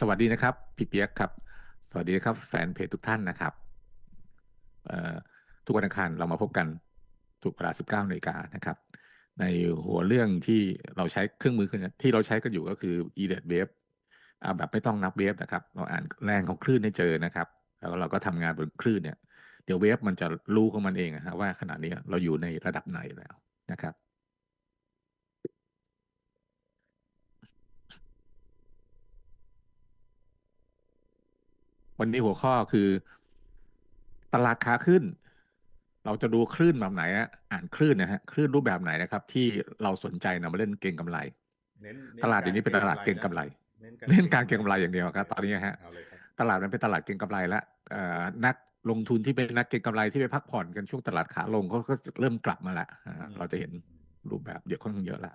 สวัสดีนะครับพี่เปียกครับ สวัสดีครับ แฟนเพจทุกท่านนะครับทุกวันอังคารเรามาพบกันทุกเวลา 19นาฬิกานะครับ ในหัวเรื่องที่เราใช้เครื่องมือที่เราใช้กันอยู่ก็คือ e d e t Wave อ่าแบบไม่ต้องนับเวฟนะครับ เราอ่านแรงของคลื่นให้เจอนะครับ แล้วเราก็ทำงานบนคลื่นเนี่ย เดี๋ยวเวฟมันจะรู้ของมันเองนะฮะว่าขณะนี้เราอยู่ในระดับไหนแล้วนะครับ วันนี้หัวข้อคือ ตลาดขาขึ้น เราจะดูคลื่นแบบไหนอะอ่านคลื่นนะฮะคลื่นรูปแบบไหนนะครับ ที่เราสนใจนำมาเล่นเก็งกำไรเน้นตลาดเดี๋ยวนี้เป็นตลาดเก็งกำไรเน้นเล่นการเก็งกำไรอย่างเดียวครับ ตอนนี้ฮะเอาเลยครับตลาดมันเป็นตลาดเก็งกำไรแล้วเอ่อนักลงทุนที่เป็นนักเก็งกำไรที่ไปพักผ่อนกันช่วงตลาดขาลงเขาก็เริ่มกลับมาแล้วอ่าเราจะเห็นรูปแบบเยอะค่อนข้างเยอะแล้ว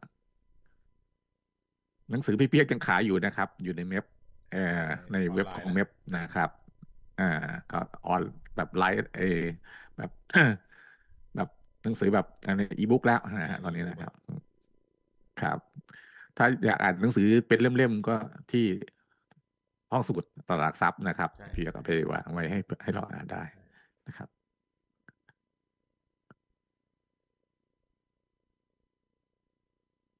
หนังสือพี่เปียกยังขายอยู่นะครับ อยู่ในเมพ เอ่อในเว็บของเมพนะครับอ่าก็ออนแบบไลฟ์เออแบบแบบหนังสือแบบอันนี้อีบุ๊กแล้วนะฮะตอนนี้นะครับ ครับ ถ้าอยากอ่านหนังสือเป็นเล่มๆก็ที่ห้องสมุดตลาดหลักทรัพย์นะครับใช่พี่ก็ไปวางไว้ให้ให้เราอ่านได้นะครับ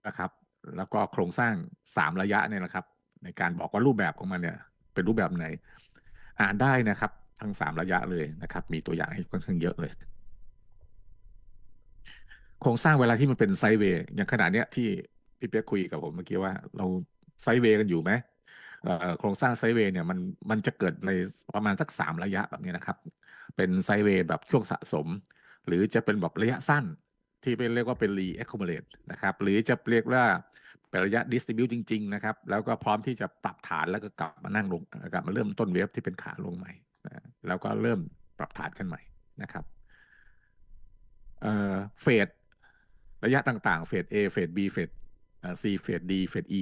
นะครับ แล้วก็โครงสร้างสามระยะเนี่ยนะครับ ในการบอกว่ารูปแบบของมันเนี่ย เป็นรูปแบบไหน อ่านได้นะครับ ทั้งสามระยะเลยนะครับ มีตัวอย่างให้ค่อนข้างเยอะเลยโครงสร้างเวลาที่มันเป็นไซเวย์อย่างขนาดเนี้ยที่พี่เปียกคุยกับผมเมื่อกี้ว่า เราไซเวย์กันอยู่ไหมโครงสร้างไซเวย์เนี่ยมันมันจะเกิดในประมาณสักสามระยะแบบนี้นะครับ เป็นไซเวย์แบบช่วงสะสม หรือจะเป็นแบบระยะสั้นที่เป็นเรียกว่าเป็น re accumulate นะครับ หรือจะเรียกว่า เป็นระยะ distribute จริง ๆ นะครับ แล้วก็พร้อมที่จะปรับฐานแล้วก็กลับมานั่งลงกลับมาเริ่มต้นเวฟที่เป็นขาลงใหม่แล้วก็เริ่มปรับฐานกันใหม่นะครับเอ่อเฟสระยะต่างๆ เฟส A เฟส B เฟสเอ่อ C เฟส D เฟส E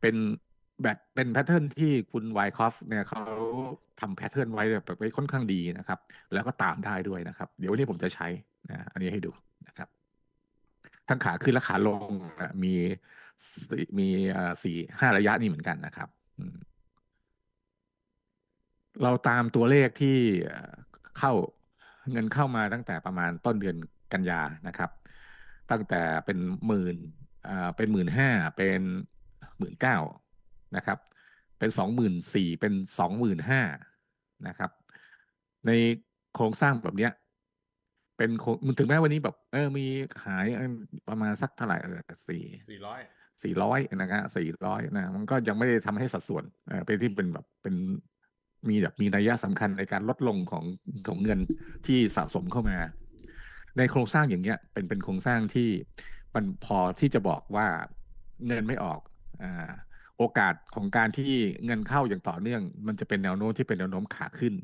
เป็นแบบเป็นแพทเทิร์นที่คุณไวคอฟเนี่ยเขาทำแพทเทิร์นไว้แบบไว้ค่อนข้างดีนะครับ แล้วก็ตามได้ด้วยนะครับ เดี๋ยววันนี้ผมจะใช้นะอันนี้ให้ดูนะครับ ทั้งขาขึ้นและขาลงอะมี มีอ่าสี่ห้าระยะนี่เหมือนกันนะครับเราตามตัวเลขที่เข้าเงินเข้ามาตั้งแต่ประมาณต้นเดือนกันยานะครับ ตั้งแต่เป็นหมื่นอ่าเป็นหมื่นห้าเป็นหมื่นเก้านะครับ เป็นสองหมื่นสี่เป็นสองหมื่นห้านะครับ ในโครงสร้างแบบเนี้ย เป็นโครงถึงแม้วันนี้แบบ เออมีหายประมาณสักเท่าไหร่เออสี่สี่ร้อย สี่ร้อยนะครับสี่ร้อยนะ มันก็ยังไม่ได้ทำให้สัดส่วนเป็นที่เป็นแบบเป็นมีแบบมีนัยสำคัญในการลดลงของของเงินที่สะสมเข้ามา ในโครงสร้างอย่างเงี้ย เป็นเป็นโครงสร้างที่มันพอที่จะบอกว่าเงินไม่ออกอ่าโอกาสของการที่เงินเข้าอย่างต่อเนื่อง มันจะเป็นแนวโน้มที่เป็นแนวโน้มขาขึ้น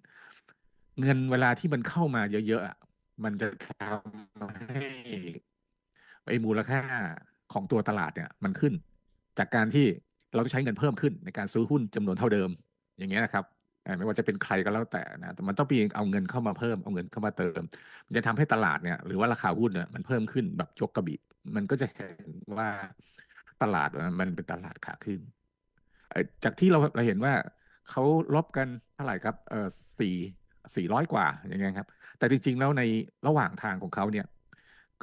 เงินเวลาที่มันเข้ามาเยอะๆมันจะทำให้ไอ้มูลค่า ของตัวตลาดเนี่ยมันขึ้น จากการที่เราต้องใช้เงินเพิ่มขึ้นในการซื้อหุ้นจำนวนเท่าเดิม อย่างเงี้ยนะครับไม่ว่าจะเป็นใครก็แล้วแต่นะแต่มันต้องมีเอาเงินเข้ามาเพิ่มเอาเงินเข้ามาเติม มันจะทำให้ตลาดเนี่ยหรือว่าราคาหุ้นเนี่ยมันเพิ่มขึ้นแบบยกกระบี่มันก็จะเห็นว่าตลาดมันเป็นตลาดขาขึ้นจากที่เราเราเห็นว่าเขาลบกันเท่าไหร่ครับเออสี่สี่ร้อยกว่าอย่างเงี้ยครับ แต่จริงๆแล้วในระหว่างทางของเขาเนี่ย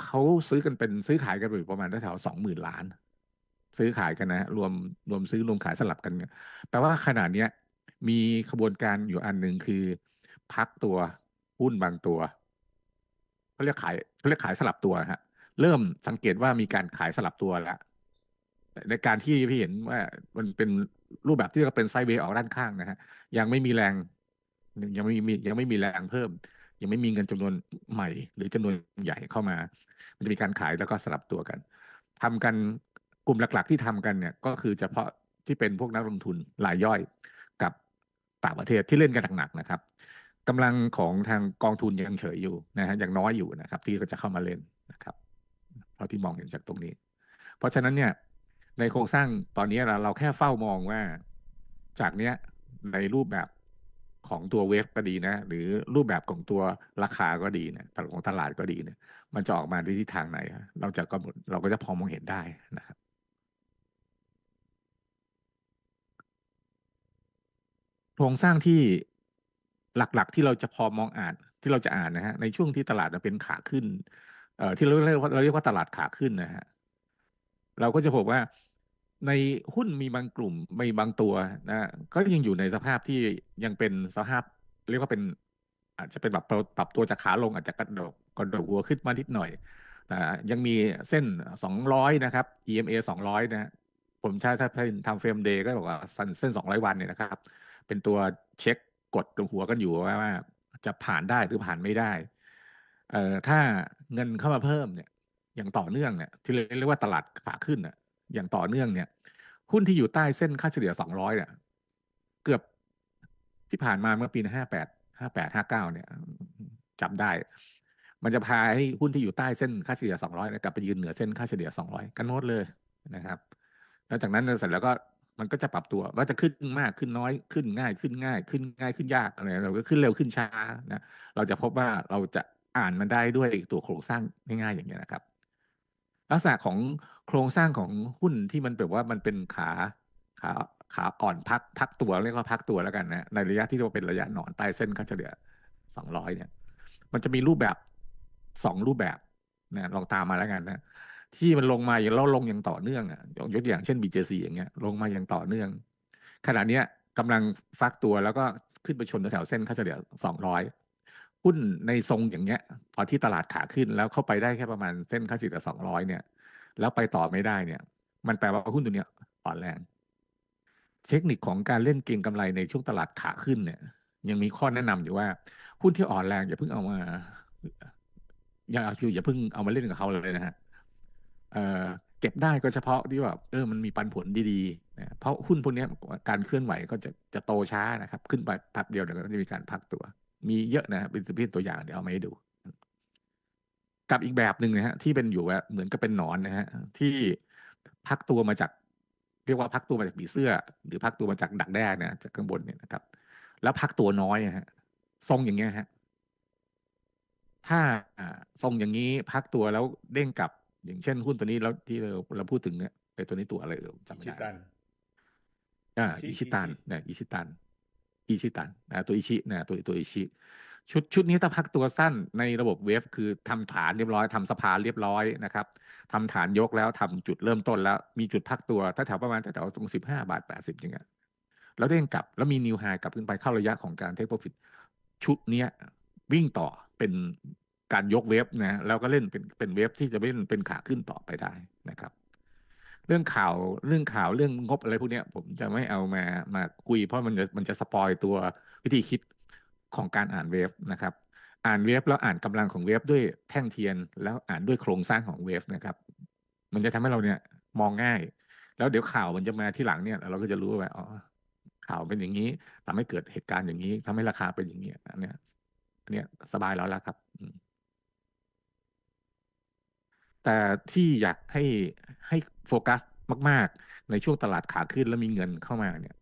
เขาซื้อกันเป็นซื้อขายกันอยู่ประมาณแถวสองหมื่นล้าน ซื้อขายกันนะ รวมรวมซื้อรวมขายสลับกันเนี่ยแปลว่าขนาดเนี้ยมีขบวนการอยู่อันหนึ่งคือ พักตัวหุ้นบางตัวเขาเรียกขายเขาเรียกขายสลับตัวฮะ เริ่มสังเกตว่ามีการขายสลับตัวแล้วในการที่พี่เห็นว่ามันเป็นรูปแบบที่เราเป็นไซด์เวย์ออกด้านข้างนะฮะยังไม่มีแรง ยังไม่มียังไม่มีแรงเพิ่ม ยังไม่มีเงินจำนวนใหม่ หรือจำนวนใหญ่เข้ามา มันจะมีการขายแล้วก็สลับตัวกันทำกันกลุ่มหลัก ๆ ที่ทำกันเนี่ยก็คือเฉพาะที่เป็นพวกนักลงทุนรายย่อยกับต่างประเทศที่เล่นกันหนักๆนะครับกำลังของทางกองทุนยังเฉยอยู่นะฮะยังน้อยอยู่นะครับ ที่ก็จะเข้ามาเล่นนะครับเท่าที่มองเห็นจากตรงนี้ เพราะฉะนั้นเนี่ยในโครงสร้างตอนนี้เราเราแค่เฝ้ามองว่า จากเนี้ยในรูปแบบของตัวเวฟก็ดีนะ หรือรูปแบบของตัวราคาก็ดีนะของตลาดก็ดีเนี่ย มันจะออกมาในทิศทางไหน เราจะก็เราก็จะพอมองเห็นได้นะครับโครงสร้างที่หลักๆที่เราจะพอมองอ่านที่เราจะอ่านนะฮะในช่วงที่ตลาดเป็นขาขึ้น เอ่อที่เราเรียกว่าเราเรียกว่าตลาดขาขึ้นนะฮะเราก็จะพบว่าในหุ้นมีบางกลุ่มมีบางตัวนะก็ยังอยู่ในสภาพที่ยังเป็นสภาพ เรียกว่าเป็น อาจจะเป็นแบบปรับตัวจากขาลงอาจจะกระโดดกระโดดหัวขึ้นมานิดหน่อยนะยังมีเส้นสองร้อยนะครับ EMA สองร้อยนะผมใช้ถ้าเป็นทำเฟรมเดย์ก็บอกว่าเส้นสองร้อยวันเนี่ยนะครับ เป็นตัวเช็คกดตรงหัวกันอยู่ว่าจะผ่านได้หรือผ่านไม่ได้ เอ่อถ้าเงินเข้ามาเพิ่มเนี่ย อย่างต่อเนื่องเนี่ย ที่เรียกว่าตลาดขาขึ้นอะ อย่างต่อเนื่องเนี่ย หุ้นที่อยู่ใต้เส้นค่าเฉลี่ยสองร้อยเนี่ย เกือบที่ผ่านมาเมื่อปีห้าแปด ห้าแปดห้าเก้าเนี่ยจำได้ มันจะพาให้หุ้นที่อยู่ใต้เส้นค่าเฉลี่ยสองร้อยกลับไปยืนเหนือเส้นค่าเฉลี่ยสองร้อยกันหมดเลยนะครับ แล้วจากนั้นเสร็จแล้วก็มันก็จะปรับตัวว่าจะขึ้นมากขึ้นน้อยขึ้นง่ายขึ้นง่าย ขึ้นง่ายขึ้นยากอะไรเราก็ขึ้นเร็วขึ้นช้านะเราจะพบว่าเราจะอ่านมันได้ด้วยตัวโครงสร้างง่ายๆอย่างเงี้ยนะครับ ลักษณะของโครงสร้างของหุ้นที่มันแบบว่ามันเป็นขา ขาขาอ่อนพักพักตัวเรียกว่าพักตัวแล้วกันนะในระยะที่เราเป็นระยะหนอนใต้เส้นค่าเฉลี่ยสองร้อยเนี่ย มันจะมีรูปแบบสองรูปแบบนะลองตามมาแล้วกันนะที่มันลงมาอย่างเราลงอย่างต่อเนื่องอะยกตัวอย่างเช่น BJC อย่างเงี้ย ลงมาอย่างต่อเนื่อง ขณะเนี้ยกำลังฟักตัวแล้วก็ขึ้นไปชนแถวเส้นค่าเฉลี่ยสองร้อยหุ้นในทรงอย่างเงี้ยพอที่ตลาดขาขึ้นแล้วเข้าไปได้แค่ประมาณเส้นค่าเฉลี่ยสองร้อยเนี่ย แล้วไปต่อไม่ได้เนี่ย มันแปลว่าหุ้นตัวเนี้ยอ่อนแรง เทคนิคของการเล่นเก็งกำไรในช่วงตลาดขาขึ้นเนี่ย ยังมีข้อแนะนำอยู่ว่าหุ้นที่อ่อนแรงอย่าเพิ่งเอามาอย่าคืออย่าเพิ่งเอามาเล่นกับเขาเลยนะฮะเอ่อเก็บได้ก็เฉพาะที่แบบเออมันมีปันผลดีๆนะเพราะหุ้นพวกนี้การเคลื่อนไหวก็จะจะโตช้านะครับ ขึ้นไปพักเดียวเดี๋ยวก็จะมีการพักตัว มีเยอะนะเป็นเป็นตัวอย่างเดี๋ยวเอามาให้ดู กับอีกแบบหนึ่งนะฮะที่เป็นอยู่เหมือนกับเป็นหนอนนะฮะที่พักตัวมาจาก เรียกว่าพักตัวมาจากผีเสื้อ หรือพักตัวมาจากดักแด้เนี่ยจากข้างบนเนี่ยนะครับ แล้วพักตัวน้อยนะฮะทรงอย่างเงี้ยฮะถ้าทรงอย่างนี้พักตัวแล้วเด้งกลับ อย่างเช่นหุ้นตัวนี้แล้วที่เราเราพูดถึงเนี่ยไอ้ตัวนี้ตัวอะไรเออจำไม่ได้อ่าอิชิตันเนี่ยอิชิตันอิชิตันนะตัวอิชินะตัวตัวอิชิชุดชุดนี้ถ้าพักตัวสั้นในระบบเวฟคือทำฐานเรียบร้อยทำสะพานเรียบร้อยนะครับ ทำฐานยกแล้วทำจุดเริ่มต้นแล้ว มีจุดพักตัว ถ้าแถวประมาณแถวตรงสิบห้าบาทแปดสิบอย่างเงี้ยแล้วเด้งกลับแล้วมีนิวไฮกลับขึ้นไปเข้าระยะของการเทคโปรฟิตชุดเนี้ยวิ่งต่อเป็นการยกเวฟนะแล้วก็เล่นเป็นเป็นเวฟที่จะเล่นเป็นขาขึ้นต่อไปได้นะครับ เรื่องข่าวเรื่องข่าวเรื่องงบอะไรพวกนี้ผมจะไม่เอามามาคุย เพราะมันจะมันจะสปอยตัววิธีคิดของการอ่านเวฟนะครับ อ่านเวฟแล้วอ่านกำลังของเวฟด้วยแท่งเทียน แล้วอ่านด้วยโครงสร้างของเวฟนะครับ มันจะทำให้เราเนี่ยมองง่าย แล้วเดี๋ยวข่าวมันจะมาที่หลังเนี่ย เราก็จะรู้ว่าอ๋อข่าวเป็นอย่างนี้ทำให้เกิดเหตุการณ์อย่างนี้ทำให้ราคาเป็นอย่างนี้อันเนี้ยอันเนี้ยสบายแล้วละครับแต่ที่อยากให้ให้โฟกัสมาก ๆ ในช่วงตลาดขาขึ้นแล้วมีเงินเข้ามาเนี่ย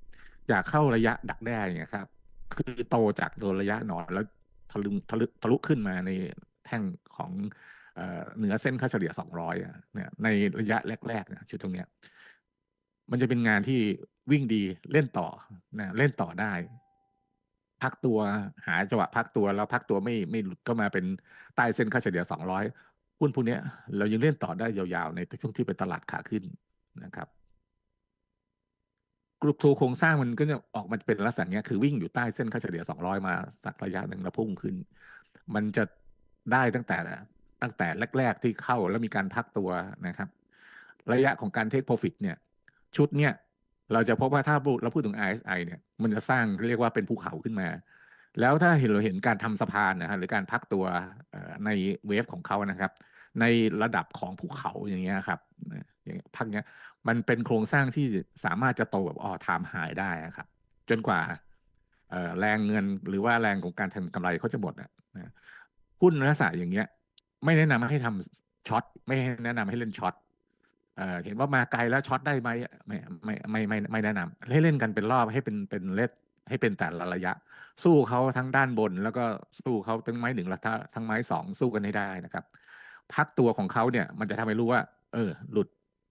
อยากเข้าระยะดักแด้เนี่ยครับ คือโตจากโดนระยะหนอนแล้ว ลุทะลุทะลุขึ้นมาในแท่งของเหนือเส้นค่าเฉลี่ย 200อะเนี่ยในระยะแรกๆนะชุดตรงเนี้ยมันจะเป็นงานที่วิ่งดีเล่นต่อนะเล่นต่อได้ พักตัวหาจังหวะพักตัวแล้วพักตัวไม่ไม่หลุดก็มาเป็นใต้เส้นค่าเฉลี่ย 200หุ้นพวกนี้เรายังเล่นต่อได้ยาวๆ ในช่วงที่เป็นตลาดขาขึ้นนะครับ กรุ๊ปโครงสร้างมันก็จะออกมาเป็นลักษณะนี้คือวิ่งอยู่ใต้เส้นค่าเฉลี่ย200มาสักระยะหนึ่งแล้วพุ่งขึ้น มันจะได้ตั้งแต่ตั้งแต่แรก ๆ ที่เข้าแล้วมีการพักตัวนะครับ ระยะของการเทคโปรฟิตเนี่ย ชุดเนี่ย เราจะพบว่าถ้าเราพูดถึง RSI เนี่ย มันจะสร้างเรียกว่าเป็นภูเขาขึ้นมา แล้วถ้าเห็นเราเห็นการทำสะพานนะฮะหรือการพักตัวในเวฟของเขานะครับ ในระดับของภูเขาอย่างเงี้ยครับ พักเนี้ย มันเป็นโครงสร้างที่สามารถจะโตแบบออทามหายได้ครับ จนกว่าแรงเงินหรือว่าแรงของการทำกำไรเขาจะหมดนะหุ้นลักษณะอย่างเงี้ย ไม่แนะนำให้ทำช็อตไม่แนะนำให้เล่นช็อตเห็นว่ามาไกลแล้วช็อตได้ไหมไม่ไม่ไม่ไม่ไม่แนะนำให้เล่นกันเป็นรอบให้เป็นเป็นเลทให้เป็นแต่ละระยะ สู้เขาทั้งด้านบน แล้วก็สู้เขาทั้งไม้หนึ่งและทั้งไม้สองสู้กันให้ได้นะครับ พักตัวของเขาเนี่ย มันจะทำให้รู้ว่า เออ หลุด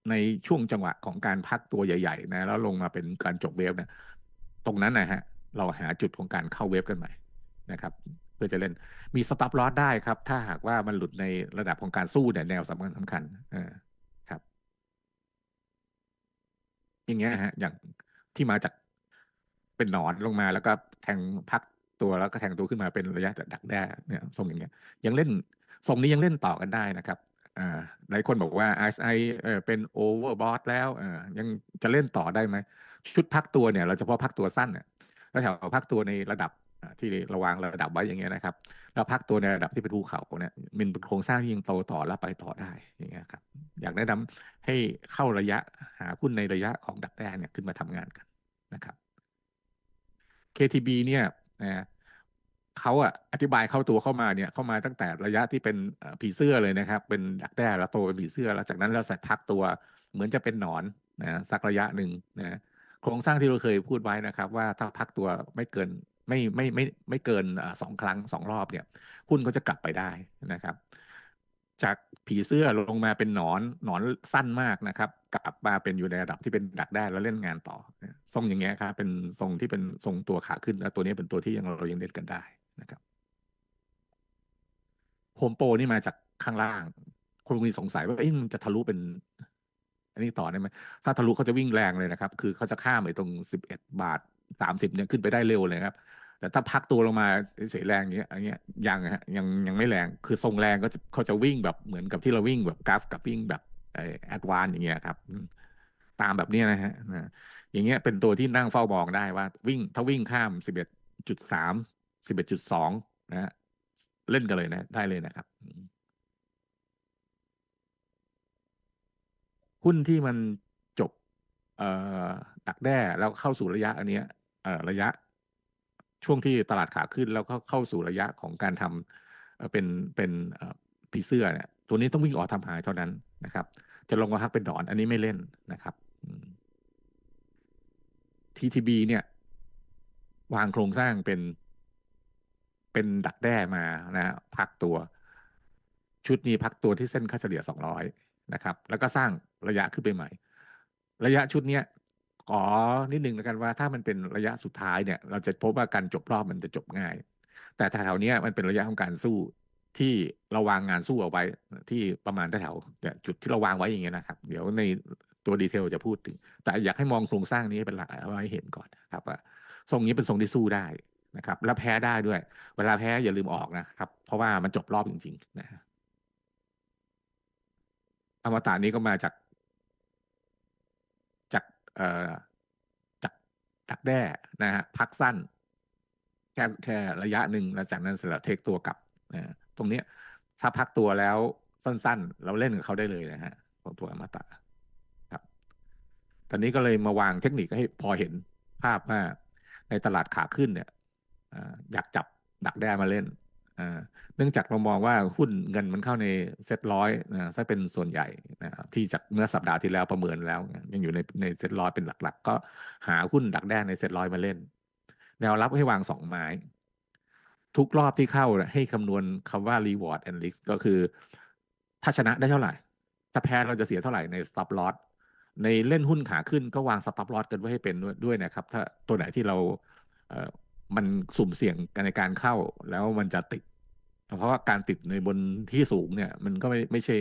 ในช่วงจังหวะของการพักตัวใหญ่ๆนะแล้วลงมาเป็นการจบเวฟเนี่ยตรงนั้นนะฮะ เราหาจุดของการเข้าเว็บกันใหม่นะครับ เพื่อจะเล่นมีสต็อปลอสได้ครับ ถ้าหากว่ามันหลุดในระดับของการสู้เนี่ยแนวสำคัญสำคัญครับ อย่างเงี้ยฮะ อย่างที่มาจากเป็นหนอนลงมาแล้วก็แทงพักตัวแล้วก็แทงตัวขึ้นมาเป็นระยะดักแด้เนี่ยทรงอย่างเงี้ย ยังเล่นทรงนี้ยังเล่นต่อกันได้นะครับ หลายคนบอกว่า RSI เออเป็นโอเวอร์บอทแล้วยังจะเล่นต่อได้ไหม ชุดพักตัวเนี่ย เราเฉพาะพักตัวสั้นเนี่ยแล้วแถวพักตัวในระดับที่ระวางระดับไว้อย่างเงี้ยนะครับ แล้วพักตัวในระดับที่เป็นภูเขาเนี่ยมันเป็นโครงสร้างที่ยังโตต่อและไปต่อได้อย่างเงี้ยครับ อยากแนะนำให้เข้าระยะหาหุ้นในระยะของดักแด้เนี่ยขึ้นมาทำงานกันนะครับ KTB เนี่ยนะ เขาอะอธิบายเข้าตัวเข้ามาเนี่ยเข้ามาตั้งแต่ระยะที่เป็นผีเสื้อเลยนะครับ เป็นดักแด้แล้วโตเป็นผีเสื้อแล้วจากนั้นเราใส่พักตัวเหมือนจะเป็นหนอนนะสักระยะหนึ่งนะโครงสร้างที่เราเคยพูดไว้นะครับ ว่าถ้าพักตัวไม่เกินไม่ไม่ไม่ไม่เกินสองครั้งสองรอบเนี่ยหุ้นก็จะกลับไปได้นะครับ จากผีเสื้อลงมาเป็นหนอนหนอนสั้นมากนะครับ กลับมาเป็นอยู่ในระดับที่เป็นดักได้แล้วเล่นงานต่อทรงอย่างเงี้ยครับเป็นทรงที่เป็นทรงตัวขาขึ้นแล้วตัวนี้เป็นตัวที่ยังเรายังเล่นกันได้ นะครับโฮมโปรนี่มาจากข้างล่างคนมีสงสัยว่าเอ๊ะมันจะทะลุเป็น อันนี้ต่อได้ไหมถ้าทะลุเขาจะวิ่งแรงเลยนะครับ คือเขาจะข้ามไปตรงสิบเอ็ดบาทสามสิบเนี่ยขึ้นไปได้เร็วเลยครับ แต่ถ้าพักตัวลงมาเสียแรงอย่างเงี้ยอันเงี้ยยังฮะยังยังไม่แรงคือทรงแรงก็จะเขาจะวิ่งแบบเหมือนกับที่เราวิ่งแบบกราฟกับวิ่งแบบไอแอดวานอย่างเงี้ยครับตามแบบนี้นะฮะอย่างเงี้ยเป็นตัวที่นั่งเฝ้ามองได้ว่า วิ่งถ้าวิ่งข้ามสิบเอ็ดจุดสาม สิบเอ็ดจุดสองนะฮะเล่นกันเลยนะได้เลยนะครับหุ้นที่มันจบ เอ่อดักแด้แล้วเข้าสู่ระยะ อันเนี้ยเอ่อระยะ ช่วงที่ตลาดขาขึ้นแล้วก็เข้าสู่ระยะของการทำเอ่อเป็นเป็นผีเสื้อเนี่ยตัวนี้ต้องวิ่งออกทำหายเท่านั้นนะครับ จะลงมาพักเป็นดอน อันนี้ไม่เล่นนะครับ TTB เนี่ย วางโครงสร้างเป็น เป็นดักแด้มานะฮะพักตัว ชุดนี้พักตัวที่เส้นค่าเฉลี่ย 200 นะครับ แล้วก็สร้างระยะขึ้นไปใหม่ ระยะชุดเนี้ยขอนิดนึงแล้วกันว่าถ้ามันเป็นระยะสุดท้ายเนี่ย เราจะพบว่าการจบรอบมันจะจบง่าย แต่แถวๆเนี้ยมันเป็นระยะของการสู้ที่เราวางงานสู้เอาไว้ที่ประมาณแถวๆเนี่ยจุดที่เราวางไว้อย่างเงี้ยนะครับ เดี๋ยวในตัวดีเทลจะพูดถึง แต่อยากให้มองโครงสร้างนี้เป็นหลักเอาไว้เห็นก่อนครับว่าทรงนี้เป็นทรงที่สู้ได้ นะครับและแพ้ได้ด้วย เวลาแพ้อย่าลืมออกนะครับ เพราะว่ามันจบรอบจริง ๆ นะฮะอมตะนี้ก็มาจาก จากเอ่อจากดักแด้นะฮะพักสั้นแค่แค่ระยะหนึ่งแล้วจากนั้นเสร็จแล้วเทคตัวกลับนะตรงเนี้ยถ้าพักตัวแล้วสั้นๆ เราเล่นกับเขาได้เลยนะฮะของตัวอมตะครับ ตอนนี้ก็เลยมาวางเทคนิคให้พอเห็นภาพว่าในตลาดขาขึ้นเนี่ย อยากจับดักแด้มาเล่นเนื่องจากเรามองว่าหุ้นเงินมันเข้าในเซ็ตร้อยนะซะเป็นส่วนใหญ่นะที่จากเมื่อสัปดาห์ที่แล้วประเมินแล้ว ยังอยู่ในในเซ็ตร้อยเป็นหลัก ๆ ก็หาหุ้นดักแด้ในเซ็ตร้อยมาเล่น แนวรับให้วางสองไม้ ทุกรอบที่เข้าให้คำนวณคำว่า reward and risk ก็คือ ถ้าชนะได้เท่าไหร่ ถ้าแพ้เราจะเสียเท่าไหร่ใน stop loss ในเล่นหุ้นขาขึ้นก็วาง stop loss กันไว้ให้เป็นด้วยนะครับ ถ้าตัวไหนที่เราเมันสุ่มเสี่ยงกันในการเข้าแล้วมันจะติด เพราะว่าการติดในบนที่สูงเนี่ย มันก็ไม่ไม่ใช่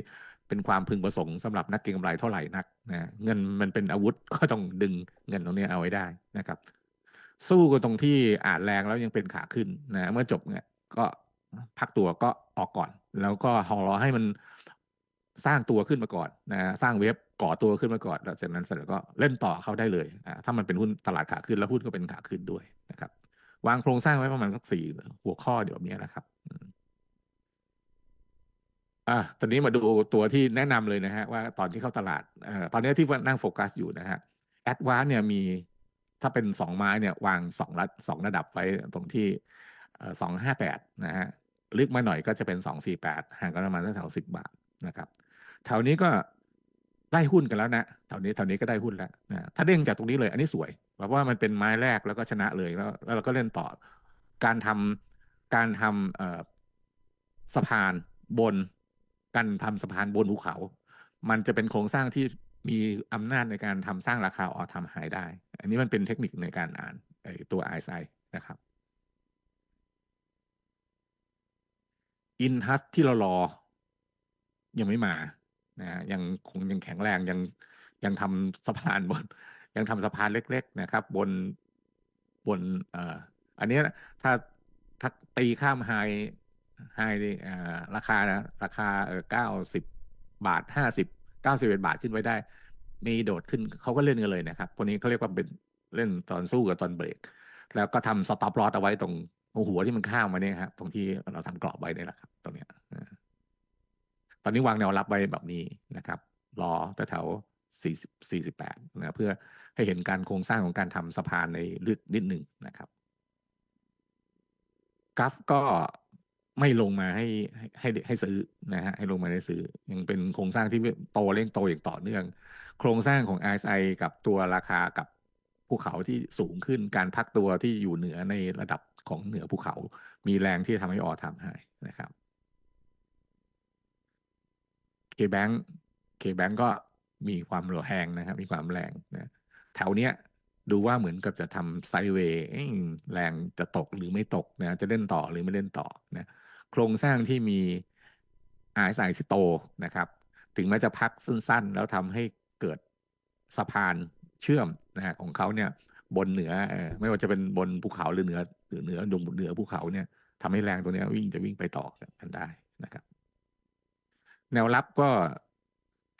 เป็นความพึงประสงค์สำหรับนักเก็งกำไรเท่าไหร่นักนะเงินมันเป็นอาวุธก็ต้องดึงเงินตรงนี้เอาไว้ได้นะครับ สู้กันตรงที่อ่านแรงแล้วยังเป็นขาขึ้นนะเมื่อจบเนี่ย ก็พักตัวก็ออกก่อน แล้วก็หอรอให้มันสร้างตัวขึ้นมาก่อนนะสร้างเว็บก่อตัวขึ้นมาก่อนแล้วจากนั้นเสร็จแล้วก็เล่นต่อเข้าได้เลยอ่าถ้ามันเป็นหุ้นตลาดขาขึ้นแล้วหุ้นก็เป็นขาขึ้นด้วยนะครับ วางโครงสร้างไว้ประมาณสักสี่หัวข้อเดี๋ยวนี้นะครับอะตอนนี้มาดูตัวที่แนะนำเลยนะฮะ ว่าตอนที่เข้าตลาดเอ่อตอนนี้ที่นั่งโฟกัสอยู่นะฮะแอดวานเนี่ยมีถ้าเป็นสองไม้เนี่ย วางสองระสองระดับไว้ตรงที่สองห้าแปดนะฮะลึกมาหน่อยก็จะเป็นสองสี่แปดห่างกันประมาณแถวสิบบาทนะครับแถวนี้ก็ได้หุ้นกันแล้วนะแถวนี้แถวนี้ก็ได้หุ้นแล้วนะถ้าเด้งจากตรงนี้เลย อันนี้สวย เพราะว่ามันเป็นไม้แรกแล้วก็ชนะเลยแล้วแล้วเราก็เล่นต่อ การทำการทำเอ่อสะพานบน การทำสะพานบนภูเขา มันจะเป็นโครงสร้างที่มีอำนาจในการทำสร้างราคาออทำหายได้ อันนี้มันเป็นเทคนิคในการอ่านตัว RSI นะครับอินทัสที่เรารอ ยังไม่มานะฮะยังคงยังแข็งแรงยังยังทำสะพานบน ยังทำสะพานเล็ก ๆ นะครับ บนบนเอ่ออันนี้ถ้าถ้าตีข้ามไฮไฮเอ่อราคานะราคาเออเก้าสิบบาทห้าสิบเก้าสิบเอ็ดบาทขึ้นไว้ได้ มีโดดขึ้นเขาก็เล่นกันเลยนะครับพวกนี้เขาเรียกว่าเป็นเล่นตอนสู้กับตอนเบรก แล้วก็ทำสต็อปลอสเอาไว้ตรงหัวที่มันข้ามมาเนี่ยครับตรงที่เราทำกรอบไว้เนี่ยแหละครับ ตรงเนี้ยตอนนี้วางแนวรับไว้แบบนี้นะครับ รอแถวสี่สิบสี่สิบแปดนะเพื่อ ให้เห็นการโครงสร้างของการทำสะพานในลึกนิดหนึ่งนะครับกราฟก็ไม่ลงมาให้ให้ให้ซื้อนะฮะให้ลงมาให้ซื้อ ยังเป็นโครงสร้างที่โตเร่งโตอย่างต่อเนื่อง โครงสร้างของ RSI กับตัวราคากับภูเขาที่สูงขึ้นการพักตัวที่อยู่เหนือในระดับของเหนือภูเขา มีแรงที่ทำให้ออทำให้นะครับ KBank KBank ก็มีความแรงนะครับ มีความแรงนะ แถวเนี้ยดูว่าเหมือนกับจะทำไซเวย์แรงจะตกหรือไม่ตกนะจะเล่นต่อหรือไม่เล่นต่อนะโครงสร้างที่มี RSI ที่โตนะครับ ถึงแม้จะพักสั้นๆ แล้วทำให้เกิดสะพานเชื่อมนะของเขาเนี่ยบนเหนือไม่ว่าจะเป็นบนภูเขาหรือเหนือ หรือเหนือดงเหนือภูเขาเนี่ยทำให้แรงตัวนี้วิ่งจะวิ่งไปต่อกันได้นะครับ แนวรับก็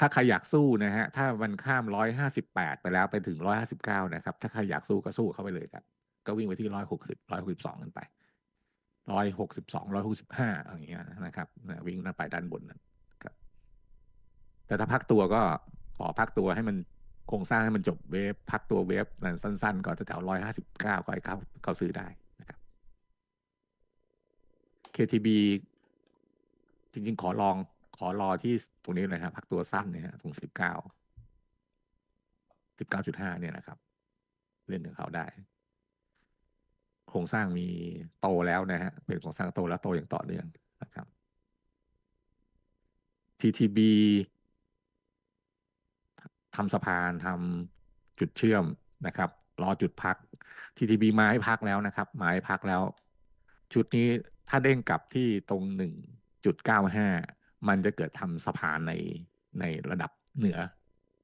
ถ้าใครอยากสู้นะฮะ ถ้ามันข้ามร้อยห้าสิบแปดไปแล้วไปถึงร้อยห้าสิบเก้านะครับ ถ้าใครอยากสู้ก็สู้เข้าไปเลยครับ ก็วิ่งไปที่ร้อยหกสิบร้อยหกสิบสองกันไปร้อยหกสิบสองร้อยหกสิบห้าอย่างเงี้ยนะครับวิ่งไปด้านบนนั้นครับ แต่ถ้าพักตัวก็ขอพักตัวให้มันโครงสร้างให้มันจบเวฟพักตัวเวฟนั้นสั้นๆก่อนแถวร้อยห้าสิบเก้าก็ให้เข้าเข้าซื้อได้นะครับ KTB จริงๆ ขอลอง ขอรอที่ตรงนี้เลยครับพักตัวสั้นเนี่ยฮะตรงสิบเก้าสิบเก้าจุดห้าเนี่ยนะครับ เล่นกับเขาได้ โครงสร้างมีโตแล้วนะฮะเป็นโครงสร้างโตแล้วโตอย่างต่อเนื่องนะครับ TTB ทำสะพานทำจุดเชื่อมนะครับ รอจุดพัก TTB มาให้พักแล้วนะครับ มาให้พักแล้ว ชุดนี้ถ้าเด้งกลับที่ตรงหนึ่งจุดเก้าห้า มันจะเกิดทำสะพานในในระดับเหนือ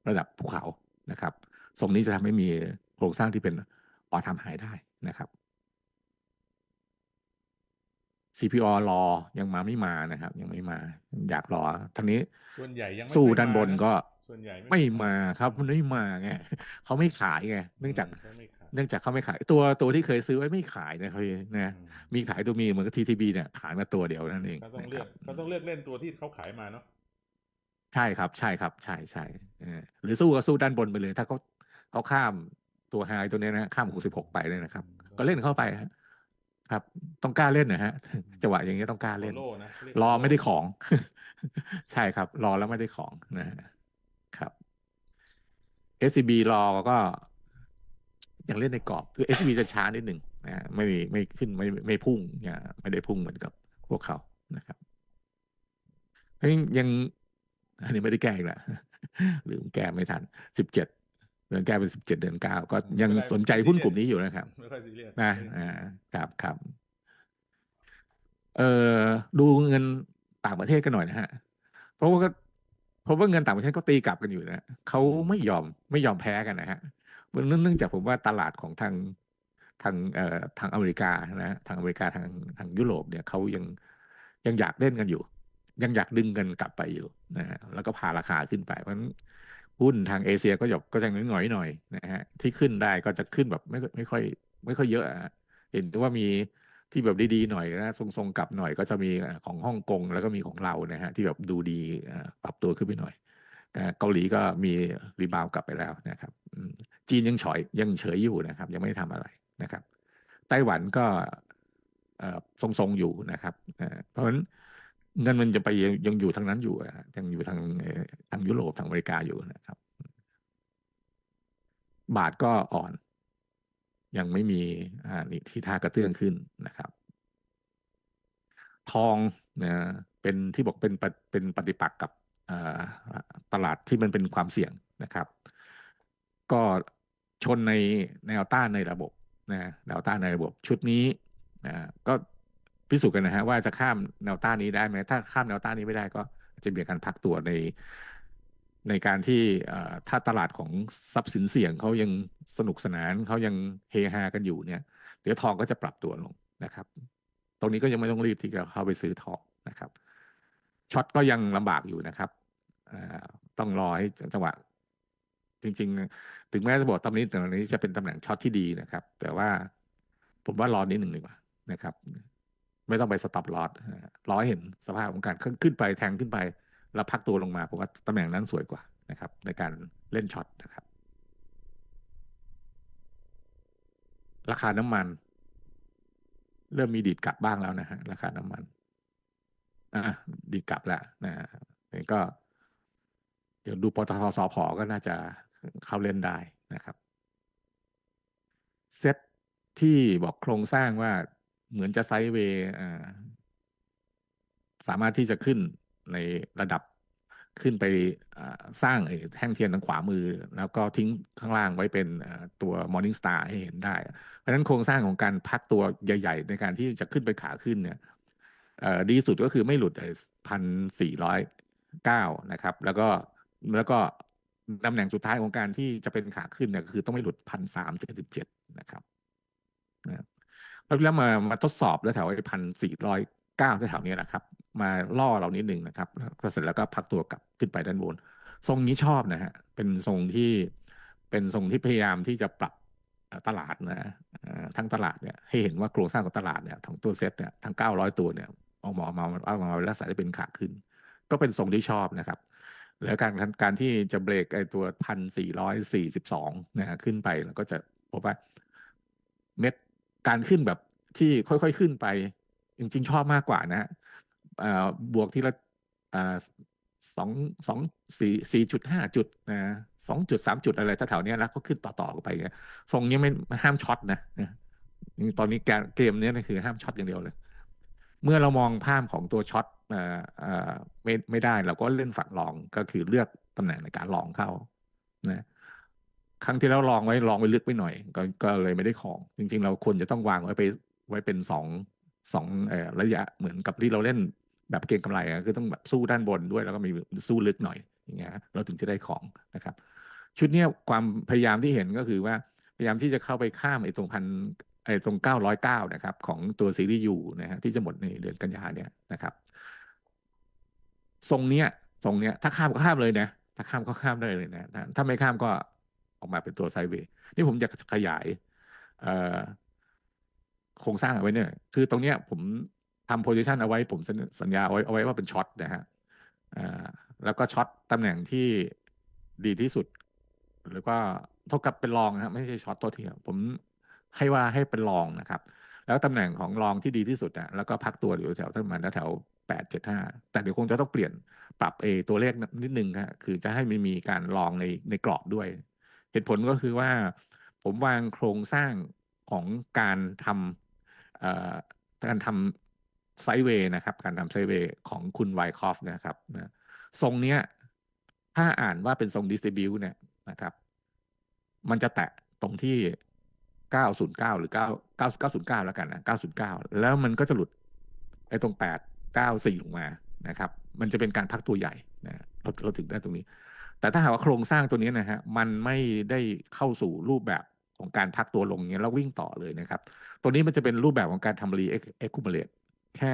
ระดับภูเขานะครับทรงนี้จะทำให้มีโครงสร้างที่เป็นออทำหายได้นะครับ CPO รอยังมาไม่มานะครับ ยังไม่มา อยากรอทางนี้ส่วนใหญ่ยังไม่สู้ค่อยด้านบนมาะก็ส่วนใหญ่ไม่ค่อยมาครับมันไม่มาไงเขาไม่ขายไงเนื่องจาก เขาไม่ขายเนื่องจากเขาไม่ขายตัวตัวที่เคยซื้อไว้ไม่ขายนะเขานะอืมมีขายตัวมีเหมือนกับ TTB เนี่ยขายมาตัวเดียวนั่นเองเขาต้องนะเลืคอรักบเขาต้องเลือกเล่นตัวที่เขาขายมาเนาะใช่ครับ ใช่ครับ ใช่ใช่เออหรือสู้ก็สู้ด้านบนไปเลย ถ้าเขาเขาข้ามตัวไฮตัวเนี้ยนะข้ามหกสิบหกไปเลยนะครับ ก็เล่นเข้าไปฮะครับ ต้องกล้าเล่นนะฮะจังหวะอย่างเงี้ยต้องกล้าโซเล่นโล่นะเยกรอไม่ได้โซขโล่อง ใช่ครับ รอแล้วไม่ได้ของนะฮะครับ SCB รอก็ ยังเล่นในกรอบคือ SCB จะช้านิดหนึ่งนะฮะไม่ไม่ขึ้นไม่ไม่พุ่งเนี่ยไม่ได้พุ่งเหมือนกับพวกเขานะครับยังยังอันนี้ไม่ได้แก้อีกแล้วลืมแก้ไม่ทันสิบเจ็ดเดือนแก้เป็นสิบเจ็ดเดือนเก้าก็ยังไม่เป็นไรสนใจไม่หุ้นซีกเรียลุ่มสนี้อยู่นะครับไม่ค่อยซีเรียสนะไม่อ่าครับครับเอ่อดูเงินต่างประเทศกันหน่อยนะฮะ เพราะว่าก็เพราะว่าเงินต่างประเทศก็ตีกลับกันอยู่นะเขาไม่ยอมไม่ยอมแพ้กันนะฮะ เนื่องจากผมว่าตลาดของทางทางเอ่อทางอเมริกานะทางอเมริกาทางทางยุโรปเนี่ยเขายังยังอยากเล่นกันอยู่ ยังอยากดึงเงินกลับไปอยู่นะฮะแล้วก็พาราคาขึ้นไป เพราะฉะนั้นหุ้นทางเอเชียก็หยบก็จะหงอยๆหน่อยนะฮะที่ขึ้นได้ก็จะขึ้นแบบไม่ไม่ค่อย ไม่ค่อยเยอะอะเห็นว่ามีที่แบบดีๆหน่อยนะทรงๆกลับหน่อยก็จะมีของฮ่องกงแล้วก็มีของเรานะฮะที่แบบดูดีปรับตัวขึ้นไปหน่อย เกาหลีก็มีรีบาวกลับไปแล้วนะครับจีนยังเฉยยังเฉยอยู่นะครับ ยังไม่ได้ทำอะไรนะครับ ไต้หวันก็เอ่อทรงๆอยู่นะครับเพราะฉะนั้นเงินมันจะไปยังอยู่ทางนั้นอยู่ยังอยู่ทางทางยุโรปทางอเมริกาอยู่นะครับ บาทก็อ่อน ยังไม่มีอ่านี่ที่ท่ากระเตื้องขึ้นนะครับ ทองนะเป็นที่บอกเป็นปฏิเป็นปฏิปักษ์กับ ตลาดที่มันเป็นความเสี่ยงนะครับ ก็ชนในแนวต้านในระบบนะแนวต้านในระบบชุดนี้นะก็พิสูจน์กันนะฮะว่าจะข้ามแนวต้านนี้ได้ไหมถ้าข้ามแนวต้านนี้ไม่ได้ก็จะมีการพักตัวใน ในการที่ถ้าตลาดของทรัพย์สินเสี่ยงเขายังสนุกสนานเขายังเฮฮากันอยู่เนี่ย เดี๋ยวทองก็จะปรับตัวลงนะครับ ตรงนี้ก็ยังไม่ต้องรีบที่จะเข้าไปซื้อทองนะครับช็อตก็ยังลำบากอยู่นะครับ ต้องรอให้จังหวะ จริง ๆ ถึงแม้จะบอกตำนี้แต่นนี้จะเป็นตำแหน่งช็อตที่ดีนะครับ แต่ว่าผมว่ารอนิดหนึ่งดีกว่านะครับ ไม่ต้องไปสต็อปลอสรอเห็นสภาพของการขึ้นไปแทงขึ้นไป แล้วพักตัวลงมาผมว่าตำแหน่งนั้นสวยกว่านะครับ ในการเล่นช็อตนะครับ ราคาน้ำมัน เริ่มมีดีดกลับบ้างแล้วนะฮะราคาน้ำมัน อะดีดกลับแล้วนะนี่ก็ เดี๋ยวดูปตทสพก็น่าจะเข้าเล่นได้นะครับ เซตที่บอกโครงสร้างว่าเหมือนจะไซด์เวย์สามารถที่จะขึ้นในระดับขึ้นไปสร้างไอ้แท่งเทียนทางขวามือ แล้วก็ทิ้งข้างล่างไว้เป็นตัว Morning Star ให้เห็นได้ เพราะฉะนั้นโครงสร้างของการพักตัวใหญ่ ๆ ในการที่จะขึ้นไปขาขึ้นเนี่ยดีสุดก็คือไม่หลุดพันสี่ร้อยเก้านะครับ แล้วก็ แล้วก็ตำแหน่งสุดท้ายของการที่จะเป็นขาขึ้นเนี่ยคือต้องไม่หลุดพันสามเจ็ดสิบเจ็ดนะครับนะแล้วมามาทดสอบแล้วแถวไอ้พันสี่ร้อยเก้าแถวนี้นะครับ มาล่อเรานิดหนึ่งนะครับก็เสร็จแล้วก็พักตัวกลับขึ้นไปด้านบน ทรงนี้ชอบนะฮะ เป็นทรงที่เป็นทรงที่พยายามที่จะปรับตลาดนะทั้งตลาดเนี่ยให้เห็นว่าโครงสร้างของตลาดเนี่ยทั้งตัวเซ็ตเนี่ยทั้งเก้าร้อยตัวเนี่ยออกมาออกมาออกมาลักษณะที่เป็นขาขึ้น ก็เป็นทรงที่ชอบนะครับ แล้วการการที่จะเบรกไอตัวพันสี่ร้อยสี่สิบสองนะฮะขึ้นไปแล้วก็จะพบว่าเม็ดการขึ้นแบบที่ค่อยๆขึ้นไป จริงๆชอบมากกว่านะฮะเอ่อบวกทีละอ่าสองสองสี่สี่จุดห้าจุดนะสองจุดสามจุดอะไรแถวๆเนี้ยแล้วก็ขึ้นต่อๆกันไปเงี้ยทรงนี้ไม่ห้ามช็อตนะนะตอนนี้การเกมเนี้ยนะคือห้ามช็อตอย่างเดียวเลย เมื่อเรามองภาพของตัวช็อตไม่ไม่ได้เราก็เล่นฝั่งลองก็คือเลือกตำแหน่งในการลองเข้านะครั้งที่แล้วลองไว้ลองไว้ลึกไปหน่อยก็ก็เลยไม่ได้ของ จริง ๆ เราควรจะต้องวางไว้ไปไว้เป็นสองสองอระยะเหมือนกับที่เราเล่นแบบเก็งกำไรอะคือต้องแบบสู้ด้านบนด้วยแล้วก็มีสู้ลึกหน่อยอย่างเงี้ยเราถึงจะได้ของนะครับ ชุดเนี้ยความพยายามที่เห็นก็คือว่าพยายามที่จะเข้าไปข้ามไอ้ตรงพัน ไอ้ตรงเก้าร้อยเก้านะครับ ของตัวซีรีส์ยูนะฮะที่จะหมดในเดือนกันยาเนี่ยนะครับทรงเนี้ยทรงเนี้ยถ้าข้ามก็ข้ามเลยนะ ถ้าข้ามก็ข้ามได้เลยนะถ้าไม่ข้ามก็ออกมาเป็นตัวไซเวย์นี่ผมจะขยายโครงสร้างเอาไว้เนี่ย คือตรงเนี้ยผมทำโพซิชันเอาไว้ ผมสัญญาเอาไว้เอาไว้ว่าเป็นช็อตนะฮะแล้วก็ช็อตตำแหน่งที่ดีที่สุด หรือว่าเท่ากับเป็นรองนะไม่ใช่ช็อตตัวทียมผม ให้ว่าให้เป็นรองนะครับ แล้วตำแหน่งของรองที่ดีที่สุดอะแล้วก็พักตัวอยู่แถวประมาณแถวแปดเจ็ดห้าแต่เดี๋ยวคงจะต้องเปลี่ยนปรับเอตัวเลขนิดนึงฮะคือจะให้มันมีการลองในในกรอบด้วย เหตุผลก็คือว่า ผมวางโครงสร้างของการทำการทำไซเวย์นะครับ การทำไซเวย์ของคุณไวคอฟนะครับนะทรงเนี้ย ถ้าอ่านว่าเป็นทรงดิสติบิวเนี่ยนะครับ มันจะแตะตรงที่ 909 หรือ9 9 909 แล้วกันนะ909 แล้วมันก็จะหลุดไอ้ตรง 8 94 ลงมานะครับ มันจะเป็นการพักตัวใหญ่นะเราเราถึงได้ตรงนี้ แต่ถ้าหากว่าโครงสร้างตัวนี้นะฮะมันไม่ได้เข้าสู่รูปแบบของการพักตัวลงเงี้ยแล้ววิ่งต่อเลยนะครับ ตัวนี้มันจะเป็นรูปแบบของการทำรีเอ็กคูเมเลตแค่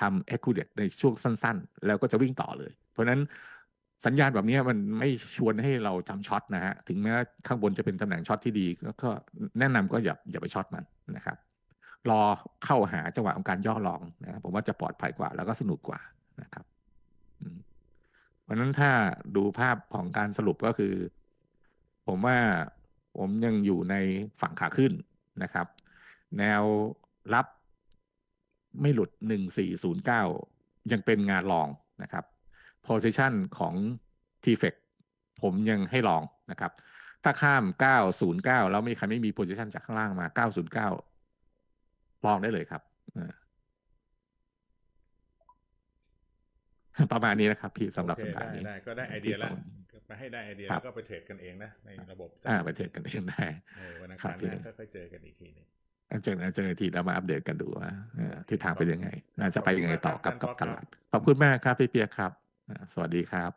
ทำเอ็กคูเลตในช่วงสั้น ๆ แล้วก็จะวิ่งต่อเลย เพราะฉะนั้น สัญญาณแบบนี้มันไม่ชวนให้เราทำช็อตนะฮะถึงแม้ข้างบนจะเป็นตำแหน่งช็อตที่ดีก็แนะนำก็อย่าอย่าไปช็อตมันนะครับ รอเข้าหาจังหวะของการย่อลองนะครับผมว่าจะปลอดภัยกว่า แล้วก็สนุกกว่านะครับเพราะฉะนั้นถ้าดูภาพของการสรุปก็คือ ผมว่าผมยังอยู่ในฝั่งขาขึ้นนะครับ แนวรับไม่หลุดหนึ่งสี่ศูนย์เก้ายังเป็นงานลองนะครับ position ของ t f e c ผมยังให้ลองนะครับ ถ้าข้าม 909 แล้วไม่ใครไม่มี position จากข้างล่างมา 909 ลองได้เลยครับอ่าประมาณนี้นะครับ พี่สำหรับโอเคสัปดาห์ได้นี้ได้ก็ได้ไอเดียแล้วที่ประมาณนี้ก็มาให้ได้ไอเดียครัแล้บวก็ไปเทรดกันเองนะ ในระบบอ่าไปเทรดกันเองได้เออวันอังครัคาบรพี่หน้าค่อยๆเจอกันอีกทีหนึงเจอกันเจอกันอีกทีแล้วมาอัปเดตกันดูว่าเอ่อโอเคทิศทางขอบเป็นยังไง น่าจะไปยังไงต่อกับขอบคุณกับมากครับตลาดขอบคุณมากครับพี่เปียกครับอ่า สวัสดีครับ